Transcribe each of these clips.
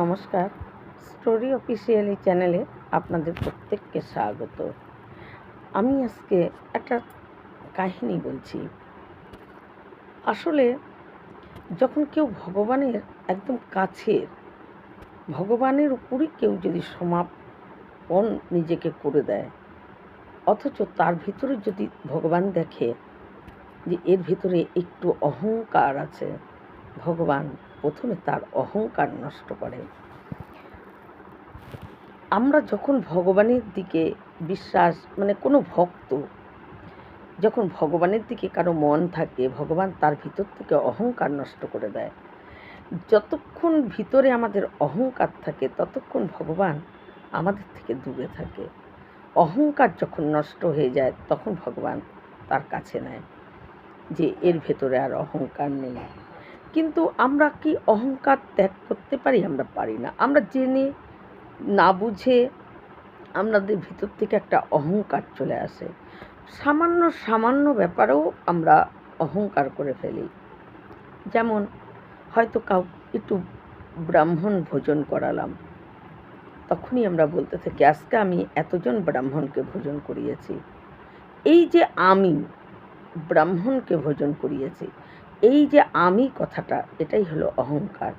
নমস্কার। Story officially চ্যানেলে আপনাদের প্রত্যেককে স্বাগত। আমি আজকে একটা কাহিনী বলছি। আসলে যখন কেউ ভগবানের একদম কাছের, ভগবানের উপরই কেউ যদি সমাপন নিজেকে করে দেয়, অথচ তার ভিতরে যদি ভগবান দেখে যে এর ভিতরে একটু অহংকার আছে, ভগবান প্রথমে তার অহংকার নষ্ট করে। আমরা যখন ভগবানের দিকে বিশ্বাস মানে কোনো ভক্ত, যখন ভগবানের দিকে কারও মন থাকে, ভগবান তার ভিতর থেকে অহংকার নষ্ট করে দেয়। যতক্ষণ ভিতরে আমাদের অহংকার থাকে, ততক্ষণ ভগবান আমাদের থেকে দূরে থাকে। অহংকার যখন নষ্ট হয়ে যায়, তখন ভগবান তার কাছে নেয় যে, এর ভেতরে আর অহংকার নেই। কিন্তু আমরা কি অহংকার ত্যাগ করতে পারি? আমরা পারি না। আমরা জেনে না বুঝে আমাদের ভিতর থেকে একটা অহংকার চলে আসে। সামান্য সামান্য ব্যাপারেও আমরা অহংকার করে ফেলি। যেমন হয়তো কাউ একটু ব্রাহ্মণ ভোজন করালাম, তখনই আমরা বলতে থাকি, আজকে আমি এতজন ব্রাহ্মণকে ভোজন করিয়েছি। এই যে আমি ব্রাহ্মণকে ভোজন করিয়েছি এই যে আমি কথাটা, এটাই হলো অহংকার।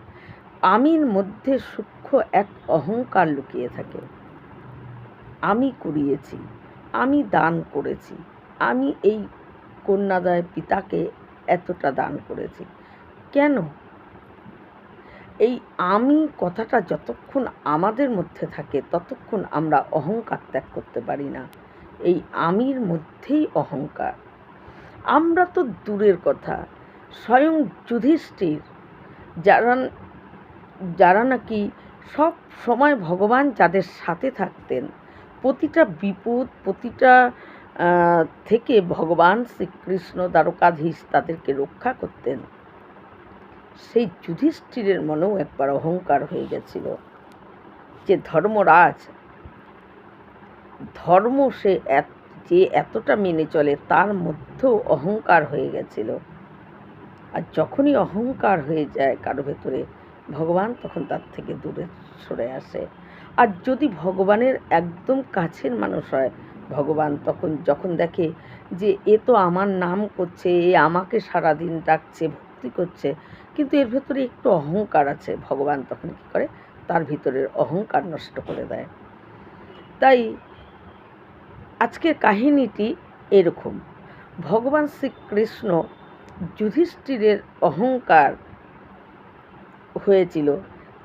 আমির মধ্যে সূক্ষ্ম এক অহংকার লুকিয়ে থাকে। আমি করিয়েছি আমি দান করেছি, আমি এই কন্যাদয় পিতাকে এতটা দান করেছি। কেন? এই আমি কথাটা যতক্ষণ আমাদের মধ্যে থাকে, ততক্ষণ আমরা অহংকার ত্যাগ করতে পারি না। এই আমির মধ্যেই অহংকার। আমরা তো দূরের কথা স্বয়ং যুধিষ্ঠির, যারা যারা নাকি সব সময় ভগবান যাদের সাথে থাকতেন, প্রতিটা বিপদ, প্রতিটা থেকে ভগবান শ্রীকৃষ্ণ দ্বারকাধীশ তাদেরকে রক্ষা করতেন। সেই যুধিষ্ঠিরের মনেও একবার অহংকার হয়ে গেছিল যে ধর্মরাজ, ধর্ম সে যে এতটা মেনে চলে তার মধ্যেও অহংকার হয়ে গেছিল। আর যখনই অহংকার হয়ে যায় কারও ভেতরে, ভগবান তখন তার থেকে দূরে সরে আসে। আর যদি ভগবানের একদম কাছের মানুষ হয়, ভগবান তখন যখন দেখে যে এ তো আমার নাম করছে, এ আমাকে সারাদিন ডাকছে, ভক্তি করছে, কিন্তু এর ভেতরে একটু অহংকার আছে, ভগবান তখন কী করে? তার ভিতরের অহংকার নষ্ট করে দেয়। তাই আজকের কাহিনীটি এরকম। ভগবান শ্রীকৃষ্ণ যুধিষ্ঠিরের অহংকার হয়েছিল।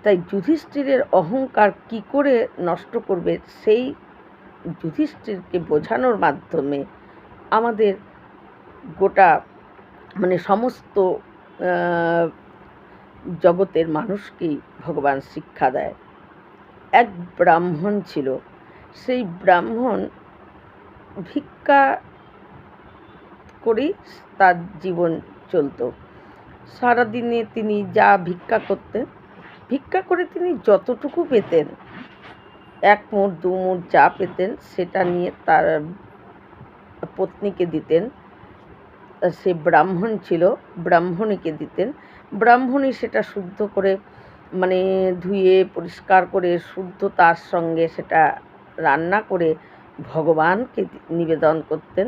তাই যুধিষ্ঠিরের অহংকার কি করে নষ্ট করবে, সেই যুধিষ্ঠিরকে বোঝানোর মাধ্যমে আমাদের গোটা মানে সমস্ত জগতের মানুষকেই ভগবান শিক্ষা দেয়। এক ব্রাহ্মণ ছিল। সেই ব্রাহ্মণ ভিক্ষা করেই তার জীবন চলত। সারাদিনে তিনি যা ভিক্ষা করতেন, ভিক্ষা করে তিনি যতটুকু পেতেন, এক মুঠ, দু মুঠ যা পেতেন সেটা নিয়ে তার পত্নীকে দিতেন। সে ব্রাহ্মণ ছিল, ব্রাহ্মণীকে দিতেন। ব্রাহ্মণী সেটা শুদ্ধ করে মানে ধুয়ে পরিষ্কার করে শুদ্ধতার সঙ্গে সেটা রান্না করে ভগবানকে নিবেদন করতেন।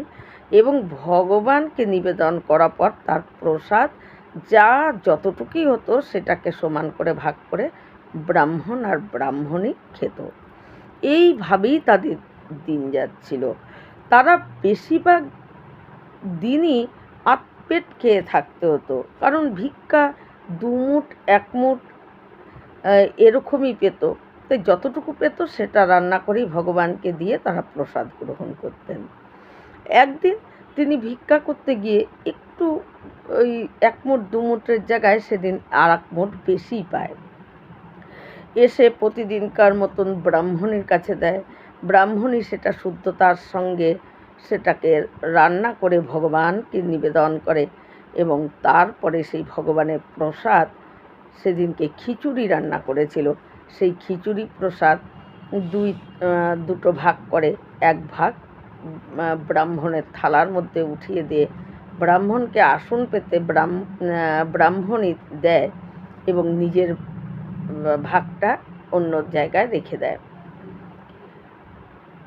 এবং ভগবানকে নিবেদন করার পর তার প্রসাদ যা যতটুকুই হতো সেটাকে সমান করে ভাগ করে ব্রাহ্মণ আর ব্রাহ্মণই খেত। এইভাবেই তাদের দিন যাচ্ছিল। তারা বেশিরভাগ দিনই আতপেট খেয়ে থাকতে হতো। কারণ ভিক্ষা দুমুট এক মুঠ এরকমই পেত। তাই যতটুকু পেত সেটা রান্না করেই ভগবানকে দিয়ে তারা প্রসাদ গ্রহণ করতেন। একদিন তিনি ভিক্ষা করতে গিয়ে একটু ওই এক মুঠ, দু মুঠের জায়গায় সেদিন আর এক মুঠ বেশিই পায়। এসে প্রতিদিনকার মতন ব্রাহ্মণীর কাছে দেয়। ব্রাহ্মণী সেটা শুদ্ধতার সঙ্গে সেটাকে রান্না করে ভগবানকে নিবেদন করে এবং তারপরে সেই ভগবানের প্রসাদ সেদিনকে খিচুড়ি রান্না করেছিল। সেই খিচুড়ি প্রসাদ দুই দুটো ভাগ করে, এক ভাগ ব্রাহ্মণের থালার মধ্যে উঠিয়ে দিয়ে ব্রাহ্মণকে আসন পেতে ব্রাহ্মণই দেয় এবং নিজের ভাগটা অন্য জায়গায় রেখে দেয়।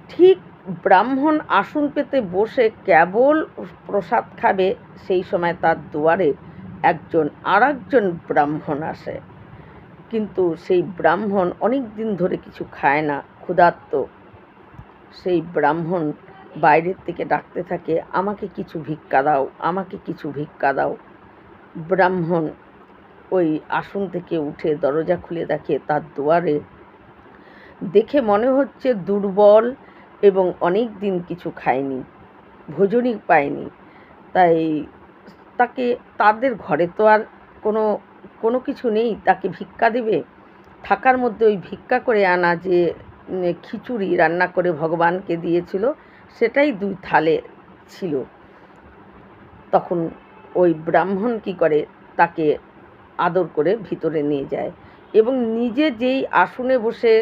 ঠিক ব্রাহ্মণ আসন পেতে বসে কেবল প্রসাদ খাবে, সেই সময় তার দুয়ারে একজন আর একজন ব্রাহ্মণ আসে। কিন্তু সেই ব্রাহ্মণ অনেক দিন ধরে কিছু খায় না, ক্ষুধার্ত। সেই ব্রাহ্মণ বাইরের থেকে ডাকতে থাকে, আমাকে কিছু ভিক্ষা দাও, আমাকে কিছু ভিক্ষা দাও। ব্রাহ্মণ ওই আসন থেকে উঠে দরজা খুলে দেখে, তার দুয়ারে দেখে মনে হচ্ছে দুর্বল এবং অনেক দিন কিছু খায়নি, ভোজনই পায়নি। তাই তাকে, তাদের ঘরে তো আর কোনো কোনো কিছু নেই, তাকে ভিক্ষা দেবে? থাকার মধ্যে ওই ভিক্ষা করে আনা যে খিচুড়ি রান্না করে ভগবানকে দিয়েছিল সেটাই দুই থালে ছিল। তখন ওই ব্রাহ্মণ কি করে তাকে আদর করে ভিতরে নিয়ে যায় এবং নিজে যেই আসনে বসে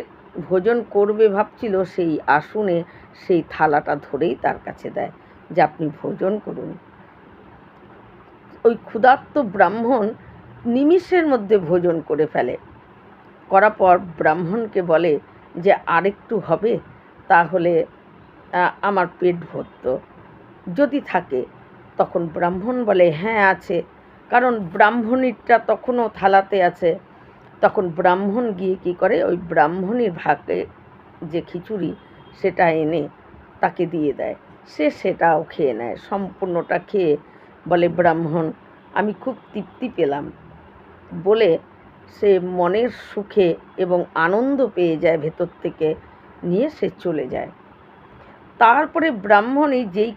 ভোজন করবে ভাবছিল, সেই আসনে সেই থালাটা ধরেই তার কাছে দেয় যে আপনি ভোজন করুন। ওই ক্ষুধার্ত ব্রাহ্মণ নিমিষের মধ্যে ভোজন করে ফেলে। করার পর ব্রাহ্মণকে বলে যে, আরেকটু হবে, তাহলে আমার পেট ভরত। যদি থাকে, তখন ব্রাহ্মণ বলে হ্যাঁ আছে। কারণ ব্রাহ্মণীরটা তখনও থালাতে আছে। তখন ব্রাহ্মণ গিয়ে কী করে? ওই ব্রাহ্মণীর ভাগে যে খিচুড়ি, সেটা এনে তাকে দিয়ে দেয়। সে সেটাও খেয়ে নেয়, সম্পূর্ণটা খেয়ে বলে, ব্রাহ্মণ, আমি খুব তৃপ্তি পেলাম। বলে সে মনের সুখে এবং আনন্দ পেয়ে যায় ভেতর থেকে, নিয়ে সে চলে যায়। তারপরে ব্রাহ্মণী যেই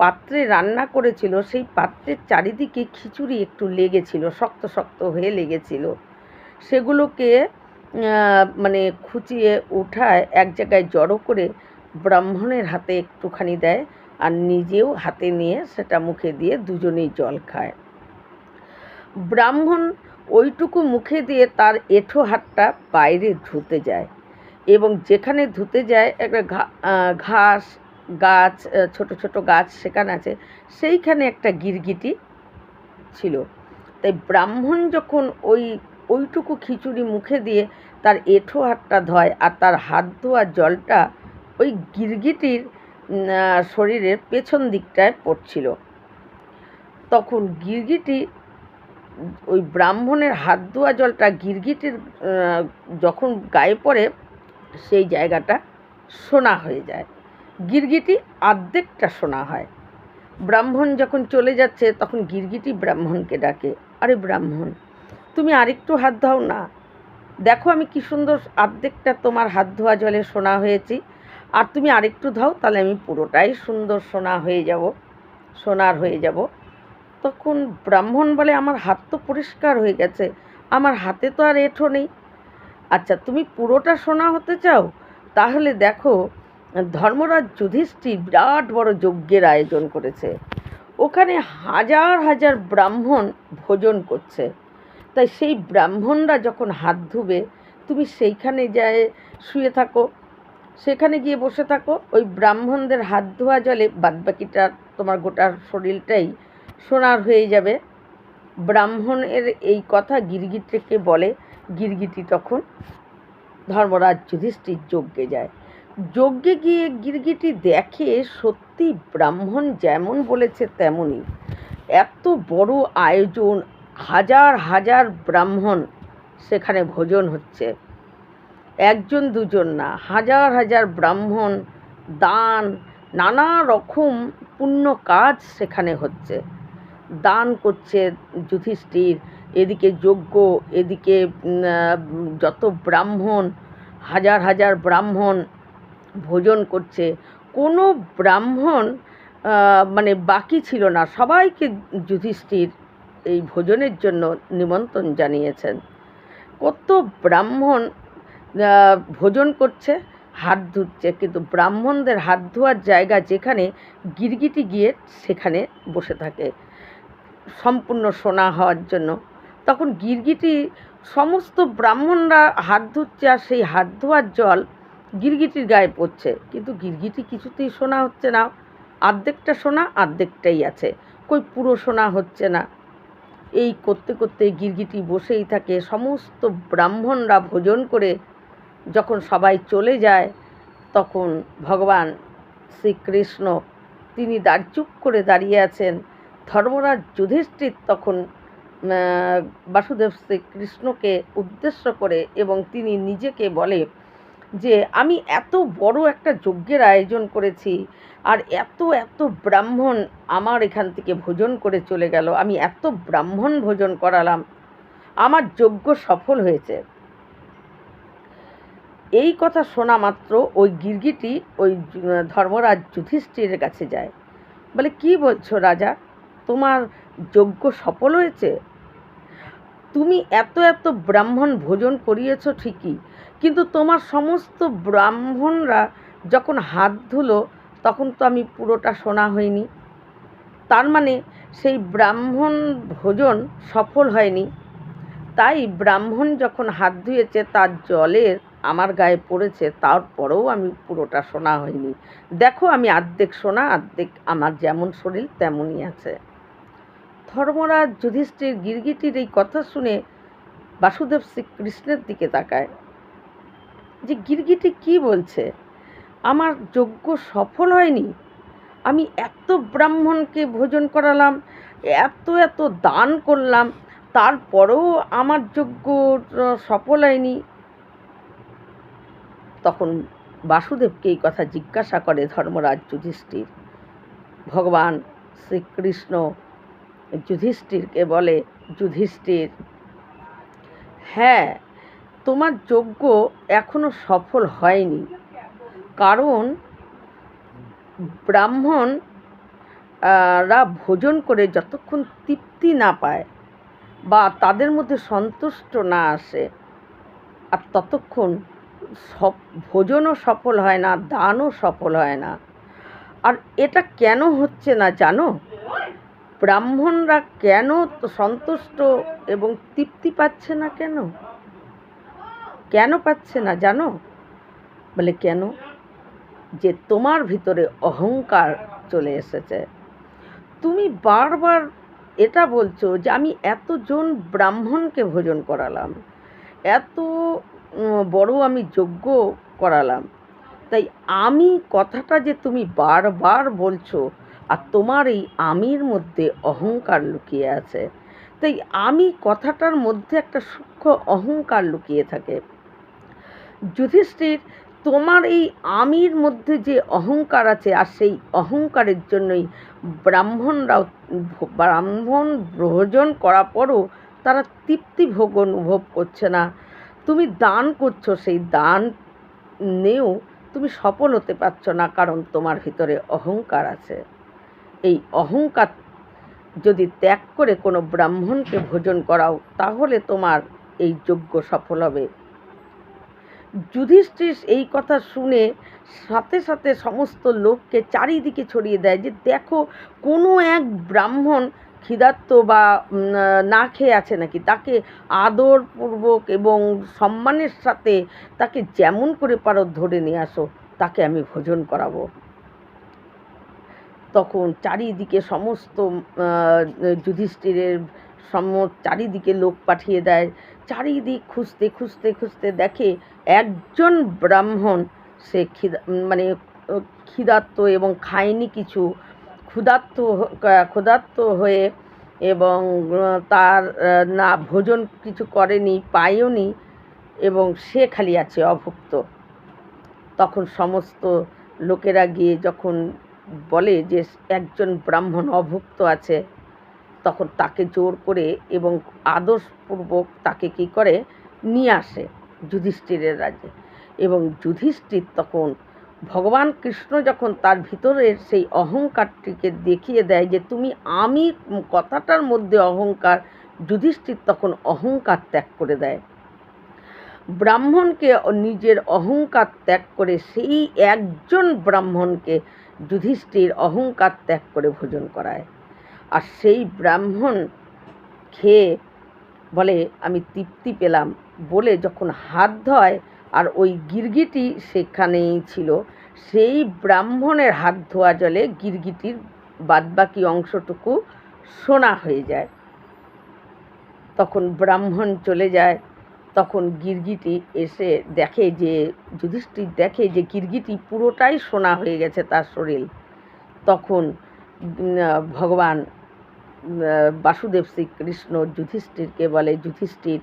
পাত্রে রান্না করেছিল, সেই পাত্রের চারিদিকে খিচুড়ি একটু লেগেছিল, শক্ত শক্ত হয়ে লেগেছিল। সেগুলোকে মানে খুঁচিয়ে উঠায়, এক জায়গায় জড়ো করে ব্রাহ্মণের হাতে একটুখানি দেয় আর নিজেও হাতে নিয়ে সেটা মুখে দিয়ে দুজনেই জল খায়। ব্রাহ্মণ ওইটুকু মুখে দিয়ে তার এঁঠো হাতটা বাইরে ধুতে যায়। এবং যেখানে ধুতে যায় একটা ঘাস, গাছ ছোট ছোট গাছ সেখানে আছে, সেইখানে একটা গিরগিটি ছিল। তাই ব্রাহ্মণ যখন ওই, ওইটুকু খিচুড়ি মুখে দিয়ে তার এঁঠো হাতটা ধয় আর তার হাত ধোয়ার জলটা ওই গিরগিটির শরীরের পেছন দিকটায় পড়ছিল। তখন গিরগিটি, ওই ব্রাহ্মণের হাত ধোয়া জলটা গিরগিটির যখন গায়ে পড়ে সেই জায়গাটা সোনা হয়ে যায়। গিরগিটি আর্ধেকটা সোনা হয়। ব্রাহ্মণ যখন চলে যাচ্ছে, তখন গিরগিটি ব্রাহ্মণকে ডাকে, আরে ব্রাহ্মণ, তুমি আরেকটু হাত ধাও না। দেখো আমি কি সুন্দর আর্ধেকটা তোমার হাত ধোয়া জলে সোনা হয়েছি। আর তুমি আরেকটু ধাও, তাহলে আমি পুরোটাই সুন্দর সোনা হয়ে যাব, সোনার হয়ে যাব। তখন ব্রাহ্মণ বলে, আমার হাত তো পরিষ্কার হয়ে গেছে, আমার হাতে তো আর এঁঠো নেই। আচ্ছা তুমি পুরোটা শোনা হতে চাও? তাহলে দেখো, ধর্মরাজ যুধিষ্ঠির বিরাট বড় যজ্ঞের আয়োজন করেছে। ওখানে হাজার হাজার ব্রাহ্মণ ভোজন করছে। তাই সেই ব্রাহ্মণরা যখন হাত ধুবে, তুমি সেইখানে যায় শুয়ে থাকো। সেখানে গিয়ে বসে থাকো। ওই ব্রাহ্মণদের হাত ধোয়া জলে বাদবাকিটা তোমার গোটা শরীরটাই সোনার হয়ে যাবে। ব্রাহ্মণের এই কথা গিরগিটিকে বলে গিরগিটি তখন ধর্মরাজ যুধিষ্ঠির যজ্ঞে যায়। যজ্ঞে গিয়ে গিরগিটি দেখে সত্যি ব্রাহ্মণ যেমন বলেছে তেমনই। এত বড় আয়োজন, হাজার হাজার ব্রাহ্মণ সেখানে ভোজন হচ্ছে। একজন দুজন না, হাজার হাজার ব্রাহ্মণ, দান, নানা রকম পুণ্য কাজ সেখানে হচ্ছে। দান করছে যুধিষ্ঠির এদিকে যজ্ঞ এদিকে যত ব্রাহ্মণ, হাজার হাজার ব্রাহ্মণ ভোজন করছে, কোনো ব্রাহ্মণ মানে বাকি ছিল না। সবাইকে যুধিষ্ঠির এই ভোজনের জন্য নিমন্ত্রণ জানিয়েছেন। কত ব্রাহ্মণ ভোজন করছে, হাত ধুচ্ছে, কিন্তু ব্রাহ্মণদের হাত ধোয়ার জায়গা যেখানে, গিরগিটি গিয়ে সেখানে বসে থাকে। সম্পূর্ণ সোনা হওয়ার জন্য। তখন গিরগিটি, সমস্ত ব্রাহ্মণরা হাত ধুচ্ছে আর সেই হাত ধোয়ার জল গিরগিটির গায়ে পড়ছে। কিন্তু গিরগিটি কিছুতেই শোনা হচ্ছে না। অর্ধেকটা সোনা অর্ধেকটাই আছে। কই পুরো সোনা হচ্ছে না। এই করতে করতে গিরগিটি বসেই থাকে। সমস্ত ব্রাহ্মণরা ভোজন করে যখন সবাই চলে যায়, তখন ভগবান শ্রীকৃষ্ণ, তিনি দাঁড় চুপ করে দাঁড়িয়ে আছেন। ধর্মরাজ যুধিষ্ঠির তখন বাসুদেব শ্রীকৃষ্ণকে উদ্দেশ্য করে এবং তিনি নিজেকে বলে যে, আমি এত বড় একটা যজ্ঞের আয়োজন করেছি আর এত এত ব্রাহ্মণ আমার এখান থেকে ভোজন করে চলে গেল। আমি এত ব্রাহ্মণ ভোজন করালাম। আমার যজ্ঞ সফল হয়েছে। এই কথা শোনা মাত্র ওই গির্গিটি ওই ধর্মরাজ যুধিষ্ঠিরের কাছে যায়। বলে, কি বলছো রাজা? তোমার যজ্ঞ সফল হয়েছে? তুমি এত এত ব্রাহ্মণ ভোজন করিয়েছ ঠিকই, কিন্তু তোমার সমস্ত ব্রাহ্মণরা যখন হাত ধুলো, তখন তো আমি পুরোটা শোনা হয়নি। তার মানে সেই ব্রাহ্মণ ভোজন সফল হয়নি। তাই ব্রাহ্মণ যখন হাত ধুয়েছে, তার জলের আমার গায়ে পড়েছে, তারপরেও আমি পুরোটা শোনা হয়নি। দেখো আমি আর্ধেক শোনা, আর্ধেক আমার যেমন শরীর তেমনই আছে। ধর্মরাজ যুধিষ্ঠির গিরগিটির এই কথা শুনে বাসুদেব শ্রীকৃষ্ণের দিকে তাকায়। যে গিরগিটি কি বলছে? আমার যজ্ঞ সফল হয়নি। আমি এত ব্রাহ্মণকে ভোজন করালাম, এত এত দান করলাম, তারপরেও আমার যজ্ঞ সফল হয়নি। তখন বাসুদেবকে এই কথা জিজ্ঞাসা করে ধর্মরাজ যুধিষ্ঠির। ভগবান শ্রীকৃষ্ণ যুধিষ্ঠিরকে বলে, যুধিষ্ঠির হ্যাঁ তোমার যজ্ঞ এখনও সফল হয়নি। কারণ ব্রাহ্মণ রা ভোজন করে যতক্ষণ তৃপ্তি না পায় বা তাদের মধ্যে সন্তুষ্ট না আসে, আর ততক্ষণ সব ভোজনও সফল হয় না, দানও সফল হয় না। আর এটা কেন হচ্ছে না জানো? ব্রাহ্মণরা কেন সন্তুষ্ট এবং তৃপ্তি পাচ্ছে না কেন? কেন পাচ্ছে না জানো? বলে, কেন? যে তোমার ভিতরে অহংকার চলে এসেছে। তুমি বারবার এটা বলছো যে আমি এতজন ব্রাহ্মণকে ভোজন করালাম, এত বড় আমি যজ্ঞ করালাম। তাই আমি কথাটা যে তুমি বারবার বলছো আর তোমার এই আমির মধ্যে অহংকার লুকিয়ে আছে। তাই আমি কথাটার মধ্যে একটা সূক্ষ্ম অহংকার লুকিয়ে থাকে। যুধিষ্ঠির, তোমার এই আমির মধ্যে যে অহংকার আছে আর সেই অহংকারের জন্যই ব্রাহ্মণরাও, ব্রাহ্মণ ভোজন করার পরও তারা তৃপ্তি ভোগ অনুভব করছে না। তুমি দান করছ, সেই দান নেও। তুমি সফল হতে পারছ না কারণ তোমার ভিতরে অহংকার আছে। এই অহংকার যদি ত্যাগ করে কোনো ব্রাহ্মণকে ভোজন করাও, তাহলে তোমার এই যজ্ঞ সফল হবে। যুধিষ্ঠির এই কথা শুনে সাথে সাথে সমস্ত লোককে চারিদিকে ছড়িয়ে দেয় যে, দেখো, কোনো এক ব্রাহ্মণ ক্ষিদার্ত বা না খেয়ে আছে নাকি? তাকে আদরপূর্বক এবং সম্মানের সাথে তাকে যেমন করে পারো ধরে নিয়ে আসো, তাকে আমি ভোজন করাবো। তখন চারিদিকে সমস্ত যুধিষ্ঠিরের সম চারিদিকে লোক পাঠিয়ে দেয়। চারিদিক খুঁজতে খুঁজতে খুঁজতে দেখে একজন ব্রাহ্মণ সে খিদা মানে আহ, ক্ষিদার্ত এবং খায়নি কিছু। ক্ষুধার্ত ক্ষুধার্ত হয়ে এবং তার না ভোজন কিছু করেনি পায়ওনি এবং সে খালি আছে অভুক্ত। তখন সমস্ত লোকেরা গিয়ে যখন বলে যে একজন ব্রাহ্মণ অভুক্ত আছে, তখন তাকে জোর করে এবং আদর্শপূর্বক তাকে কি করে? নিয়ে আসে যুধিষ্ঠিরের রাজ্যে। এবং যুধিষ্ঠির তখন ভগবান কৃষ্ণ যখন তার ভিতরের সেই অহংকারটিকে দেখিয়ে দেয় যে তুমি আমি কথাটার মধ্যে অহংকার, যুধিষ্ঠির তখন অহংকার ত্যাগ করে দেয়। ব্রাহ্মণকে নিজের অহংকার ত্যাগ করে সেই একজন ব্রাহ্মণকে যুধিষ্ঠির অহংকার ত্যাগ করে ভোজন করায়। আর সেই ব্রাহ্মণ খেয়ে বলে, আমি তৃপ্তি পেলাম বলে যখন হাত ধোয়, আর ওই গিরগিটি সেখানেই ছিল, সেই ব্রাহ্মণের হাত ধোয়া জলে গিরগিটির বাদবাকি অংশটুকু সোনা হয়ে যায়। তখন ব্রাহ্মণ চলে যায় তখন গিরগিটি এসে দেখে যে, যুধিষ্ঠির দেখে যে গিরগিটি পুরোটাই সোনা হয়ে গেছে তার শরীর। তখন ভগবান বাসুদেব শ্রীকৃষ্ণ যুধিষ্ঠিরকে বলে, যুধিষ্ঠির,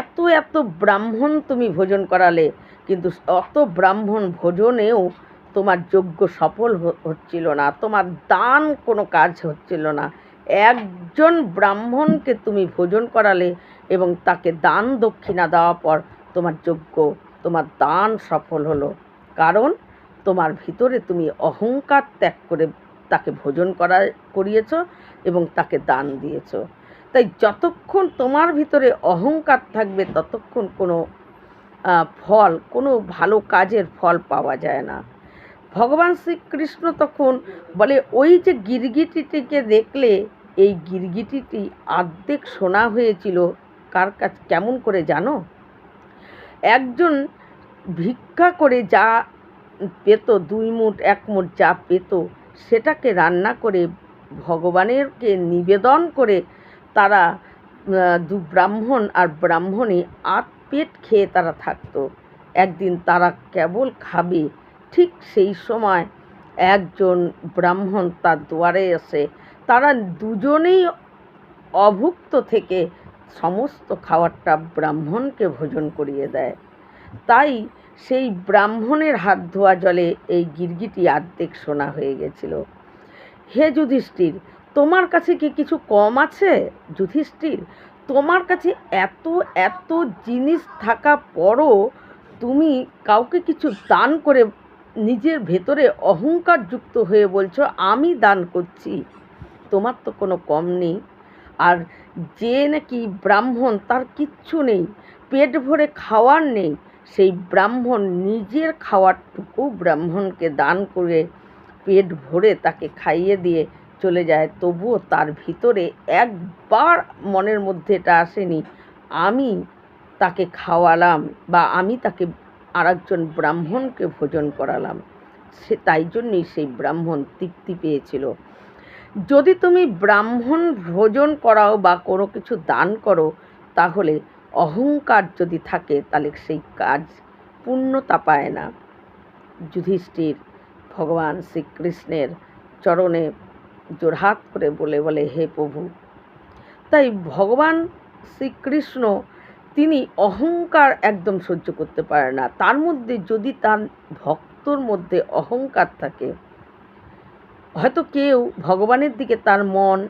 এত এত ব্রাহ্মণ তুমি ভোজন করালে, কিন্তু অত ব্রাহ্মণ ভোজনেও তোমার যোগ্য সফল হচ্ছিল না, তোমার দান কোনো কাজ হচ্ছিল না। একজন ব্রাহ্মণকে তুমি ভোজন করালে এবং তাকে দান দক্ষিণা দেওয়ার পর তোমার যোগ্য তোমার দান সফল হলো। কারণ তোমার ভিতরে তুমি অহংকার ত্যাগ করে তাকে ভোজন করা, করিয়েছ এবং তাকে দান দিয়েছ। তাই যতক্ষণ তোমার ভিতরে অহংকার থাকবে, ততক্ষণ কোনো ফল, কোনো ভালো কাজের ফল পাওয়া যায় না। ভগবান শ্রীকৃষ্ণ তখন বলে, ওই যে গিরগিটিটিকে দেখলে এই গিরগিটিটি আর্ধেক শোনা হয়েছিল, কার কাছ, কেমন করে জানো? একজন ভিক্ষা করে যা পেত, দুই মুঠ, এক মুঠ যা পেত, সেটাকে রান্না করে ভগবানেরকে নিবেদন করে তারা দু ব্রাহ্মণ আর ব্রাহ্মণী আত পেট খেয়ে তারা থাকতো। একদিন তারা কেবল খাবে, ঠিক সেই সময় একজন ব্রাহ্মণ তার দুয়ারে এসে তারা দুজনেই অভুক্ত থেকে সমস্ত খাবারটা ব্রাহ্মণকে ভোজন করিয়ে দেয়। তাই সেই ব্রাহ্মণের হাত ধোয়া জলে এই গিরগিটি আর্ধেক সোনা হয়ে গেছিল। হে যুধিষ্ঠির, তোমার কাছে কি কিছু কম আছে? যুধিষ্ঠির, তোমার কাছে এত এত জিনিস থাকা পরও তুমি কাউকে কিছু দান করে নিজের ভেতরে অহংকার যুক্ত হয়ে বলছো, আমি দান করছি। তোমার তো কোনো কম নেই। আর যে নাকি ব্রাহ্মণ, তার কিচ্ছু নেই। পেট ভরে খাওয়ার নেই। সেই ব্রাহ্মণ নিজের খাওয়ারটুকু ব্রাহ্মণকে দান করে পেট ভরে তাকে খাইয়ে দিয়ে চলে যায়। তবুও তার ভিতরে একবার মনের মধ্যে এটা আসেনি, আমি তাকে খাওয়ালাম বা আমি তাকে আরেকজন ব্রাহ্মণকে ভোজন করালাম। সে তাই জন্যই সেই ব্রাহ্মণ তৃপ্তি পেয়েছিল। যদি তুমি ব্রাহ্মণ ভোজন করাও বা কোনো কিছু দান করো, তাহলে অহংকার যদি থাকে, তাহলে সেই কাজ পূর্ণতা পায় না। যুধিষ্ঠির ভগবান শ্রীকৃষ্ণের চরণে জোরহাত করে বলে বলে, হে প্রভু, তাই ভগবান শ্রীকৃষ্ণ, তিনি অহংকার একদম সহ্য করতে পারে না। তার মধ্যে যদি তার ভক্তর মধ্যে অহংকার থাকে হয়তো কেউ ভগবানের দিকে তার মন,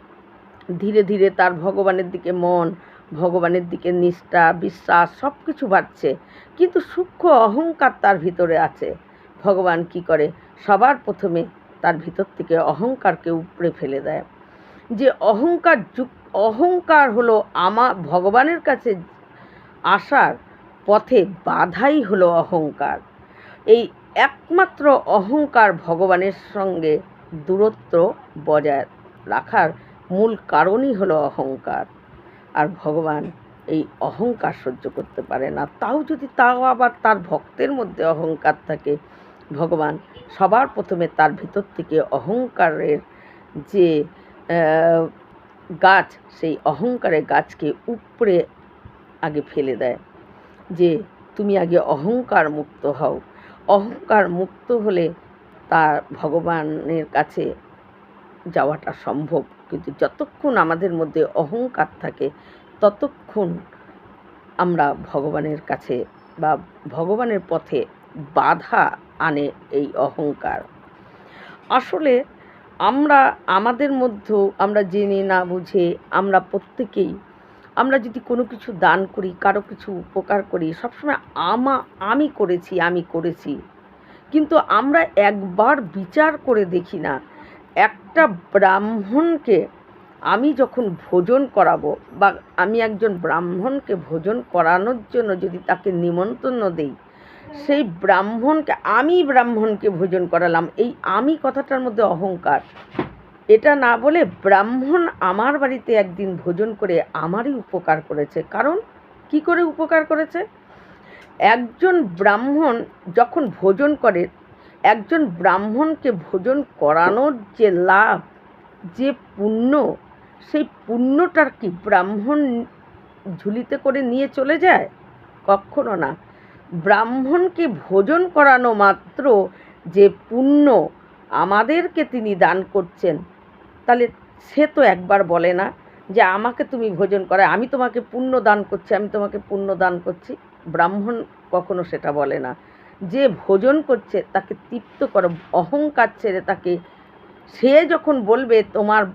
ধীরে ধীরে তার ভগবানের দিকে মন, ভগবানের দিকে নিষ্ঠা, বিশ্বাস সব কিছু বাড়ছে। কিন্তু সূক্ষ্ম অহংকার তার ভিতরে আছে। ভগবান কি করে? সবার প্রথমে তার ভিতর থেকে অহংকারকে উপড়ে ফেলে দেয়। যে অহংকার যুক অহংকার হলো আমার ভগবানের কাছে আসার পথে বাধাই হলো অহংকার। এই একমাত্র অহংকার ভগবানের সঙ্গে দূরত্ব বজায় রাখার মূল কারণই হলো অহংকার। আর ভগবান এই অহংকার সহ্য করতে পারে না। তাও যদি তাও আবার তার ভক্তের মধ্যে অহংকার থাকে, ভগবান সবার প্রথমে তার ভিতর থেকে অহংকারের যে গাছ, সেই অহংকারের গাছকে উপড়ে আগে ফেলে দেয়। যে, তুমি আগে অহংকার মুক্ত হও। অহংকার মুক্ত হলে তার ভগবানের কাছে যাওয়াটা সম্ভব। কিন্তু যতক্ষণ আমাদের মধ্যে অহংকার থাকে, ততক্ষণ আমরা ভগবানের কাছে বা ভগবানের পথে বাধা আনে এই অহংকার। আসলে আমরা, আমাদের মধ্যেও আমরা জেনে না বুঝে আমরা প্রত্যেকেই, আমরা যদি কোনো কিছু দান করি, কারও কিছু উপকার করি, সবসময় আমা, আমি করেছি আমি করেছি। কিন্তু আমরা একবার বিচার করে দেখি না। একটা ব্রাহ্মণকে আমি যখন ভোজন করাবো বা আমি একজন ব্রাহ্মণকে ভোজন করানোর জন্য যদি তাকে নিমন্ত্রণ দেই, সেই ব্রাহ্মণকে, আমি ব্রাহ্মণকে ভোজন করালাম, এই আমি কথাটার মধ্যে অহংকার। এটা না বলে ব্রাহ্মণ আমার বাড়িতে একদিন ভোজন করে আমারই উপকার করেছে। কারণ কি করে উপকার করেছে? একজন ব্রাহ্মণ যখন ভোজন করে, একজন ব্রাহ্মণকে ভোজন করানোর যে লাভ, যে পুণ্য, সেই পুণ্যটার কি ব্রাহ্মণ ঝুলিতে করে নিয়ে চলে যায়? কখনো না। ব্রাহ্মণকে ভোজন করানো মাত্র যে পুণ্য আমাদেরকে তিনি দান করছেন, তাহলে সে তো একবার বলে না যে আমাকে তুমি ভোজন করে আমি তোমাকে পুণ্য দান করছি, আমি তোমাকে পুণ্য দান করছি। ব্রাহ্মণ কখনো সেটা বলে না। যে ভোজন করছে, তাকে তৃপ্ত করো, অহংকার ছেড়ে তাকে, সে যখন বলবে, তোমার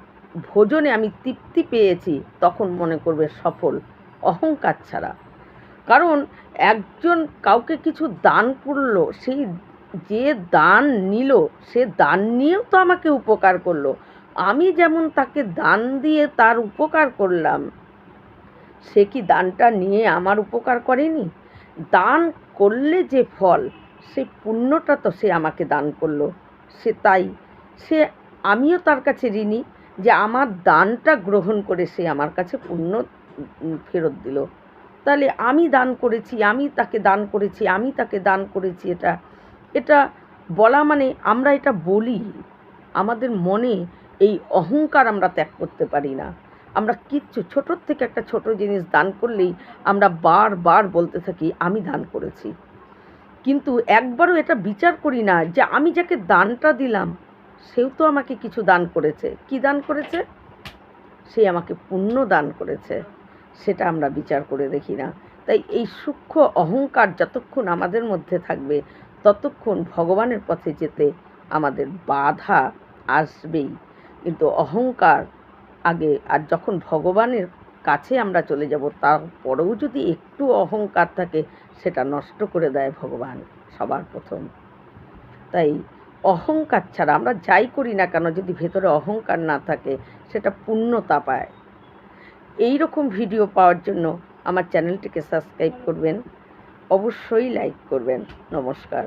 ভোজনে আমি তৃপ্তি পেয়েছি, তখন মনে করবে সফল। অহংকার ছাড়া। কারণ একজন কাউকে কিছু দান করল, সেই যে দান নিল, সে দান নিয়েও তো আমাকে উপকার করল। আমি যেমন তাকে দান দিয়ে তার উপকার করলাম, সে কি দানটা নিয়ে আমার উপকার করেনি? দান করলে যে ফল সেই পুণ্যটা তো সে আমাকে দান করল। সে তাই। সে, আমিও তার কাছে ঋণী যে আমার দানটা গ্রহণ করে সে আমার কাছে পুণ্য ফেরত দিল। তাহলে আমি দান করেছি, আমি তাকে দান করেছি, আমি তাকে দান করেছি এটা। এটা বলা মানে আমরা এটা বলি। আমাদের মনে এই অহংকার আমরা ত্যাগ করতে পারি না। আমরা কিচ্ছু ছোটোর থেকে একটা ছোট জিনিস দান করলেই আমরা বারবার বলতে থাকি, আমি দান করেছি। কিন্তু একবারও এটা বিচার করি না যে আমি যাকে দানটা দিলাম, সেও তো আমাকে কিছু দান করেছে। কি দান করেছে? সে আমাকে পুণ্য দান করেছে, সেটা আমরা বিচার করে দেখি না। তাই এই সূক্ষ্ম অহংকার যতক্ষণ আমাদের মধ্যে থাকবে, ততক্ষণ ভগবানের পথে যেতে আমাদের বাধা আসবেই। কিন্তু অহংকার আগে, আর যখন ভগবানের কাছে আমরা চলে যাব, তারপরেও যদি একটু অহংকার থাকে, সেটা নষ্ট করে দেয় ভগবান, সবার প্রথম। তাই অহংকার ছাড়া আমরা যাই করি না কেন, যদি ভেতরে অহংকার না থাকে, সেটা পূর্ণতা পায়। এই রকম ভিডিও পাওয়ার জন্য আমার চ্যানেলটিকে সাবস্ক্রাইব করবেন, অবশ্যই লাইক করবেন। নমস্কার।